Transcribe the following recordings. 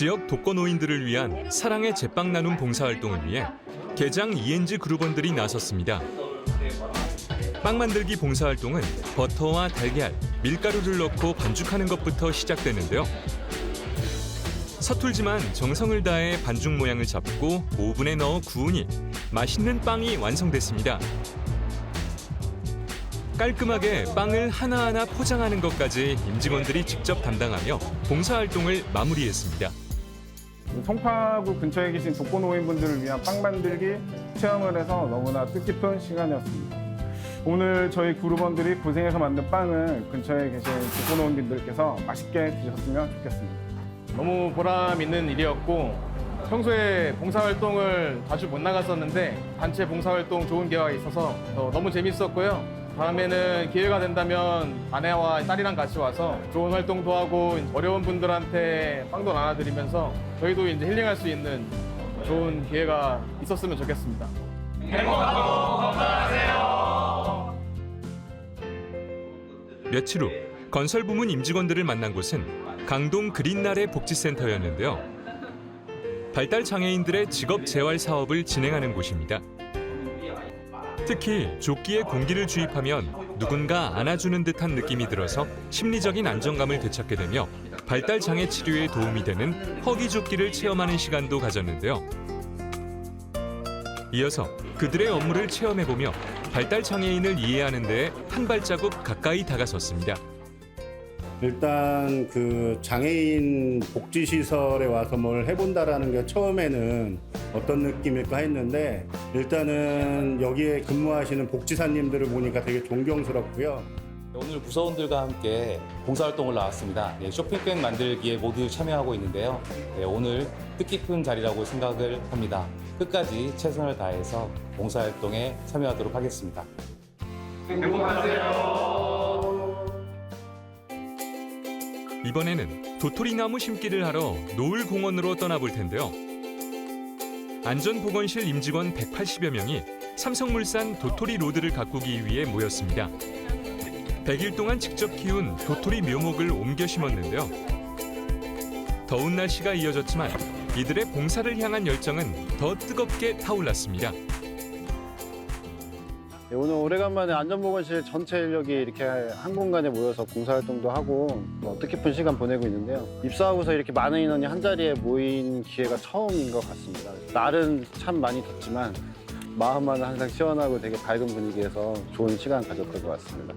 지역 독거노인들을 위한 사랑의 제빵 나눔 봉사활동을 위해 개장 ENG 그룹원들이 나섰습니다. 빵 만들기 봉사활동은 버터와 달걀, 밀가루를 넣고 반죽하는 것부터 시작되는데요. 서툴지만 정성을 다해 반죽 모양을 잡고 오븐에 넣어 구우니 맛있는 빵이 완성됐습니다. 깔끔하게 빵을 하나하나 포장하는 것까지 임직원들이 직접 담당하며 봉사활동을 마무리했습니다. 송파구 근처에 계신 독거노인분들을 위한 빵 만들기 체험을 해서 너무나 뜻깊은 시간이었습니다. 오늘 저희 그룹원들이 고생해서 만든 빵을 근처에 계신 독거노인분들께서 맛있게 드셨으면 좋겠습니다. 너무 보람 있는 일이었고 평소에 봉사활동을 자주 못 나갔었는데 단체 봉사활동 좋은 기회가 있어서 어, 너무 재밌었고요. 다음에는 기회가 된다면 아내와 딸이랑 같이 와서 좋은 활동도 하고 어려운 분들한테 빵도 나눠드리면서 저희도 이제 힐링할 수 있는 좋은 기회가 있었으면 좋겠습니다. 며칠 후 건설 부문 임직원들을 만난 곳은 강동 그린날의 복지센터였는데요. 발달 장애인들의 직업 재활 사업을 진행하는 곳입니다. 특히 조끼에 공기를 주입하면 누군가 안아주는 듯한 느낌이 들어서 심리적인 안정감을 되찾게 되며 발달 장애 치료에 도움이 되는 허기 조끼를 체험하는 시간도 가졌는데요. 이어서 그들의 업무를 체험해 보며 발달 장애인을 이해하는 데한 발자국 가까이 다가섰습니다. 일단 그 장애인 복지 시설에 와서 뭘 해본다라는 게 처음에는 어떤 느낌일까 했는데 일단은 여기에 근무하시는 복지사님들을 보니까 되게 존경스럽고요. 오늘 부서원들과 함께 봉사활동을 나왔습니다. 네, 쇼핑백 만들기에 모두 참여하고 있는데요. 네, 오늘 뜻깊은 자리라고 생각을 합니다. 끝까지 최선을 다해서 봉사활동에 참여하도록 하겠습니다. 이번에는 도토리 나무 심기를 하러 노을 공원으로 떠나볼 텐데요. 안전보건실 임직원 180여 명이 삼성물산 도토리 로드를 가꾸기 위해 모였습니다. 100일 동안 직접 키운 도토리 묘목을 옮겨 심었는데요. 더운 날씨가 이어졌지만 이들의 봉사를 향한 열정은 더 뜨겁게 타올랐습니다. 네, 오늘 오래간만에 안전보건실 전체 인력이 이렇게 한 공간에 모여서 봉사활동도 하고 뭐 뜻깊은 시간 보내고 있는데요. 입사하고서 이렇게 많은 인원이 한 자리에 모인 기회가 처음인 것 같습니다. 날은 참 많이 덥지만 마음만은 항상 시원하고 되게 밝은 분위기에서 좋은 시간 가졌던 것 같습니다.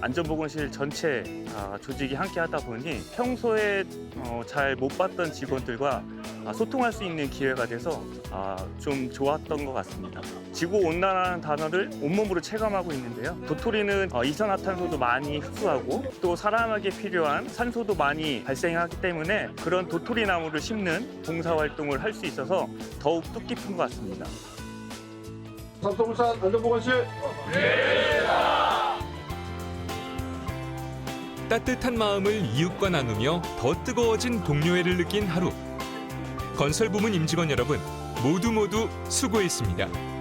안전보건실 전체 아, 조직이 함께 하다 보니 평소에 어, 잘 못 봤던 직원들과 아, 소통할 수 있는 기회가 돼서 아, 좀 좋았던 것 같습니다. 지구 온난화라는 단어를 온몸으로 체감하고 있는데요. 도토리는 어, 이산화탄소도 많이 흡수하고 또 사람에게 필요한 산소도 많이 발생하기 때문에 그런 도토리 나무를 심는 봉사 활동을 할 수 있어서 더욱 뜻깊은 것 같습니다. 삼성물산 안전보건실 따뜻한 마음을 이웃과 나누며 더 뜨거워진 동료애를 느낀 하루. 건설 부문 임직원 여러분 모두 모두 수고했습니다.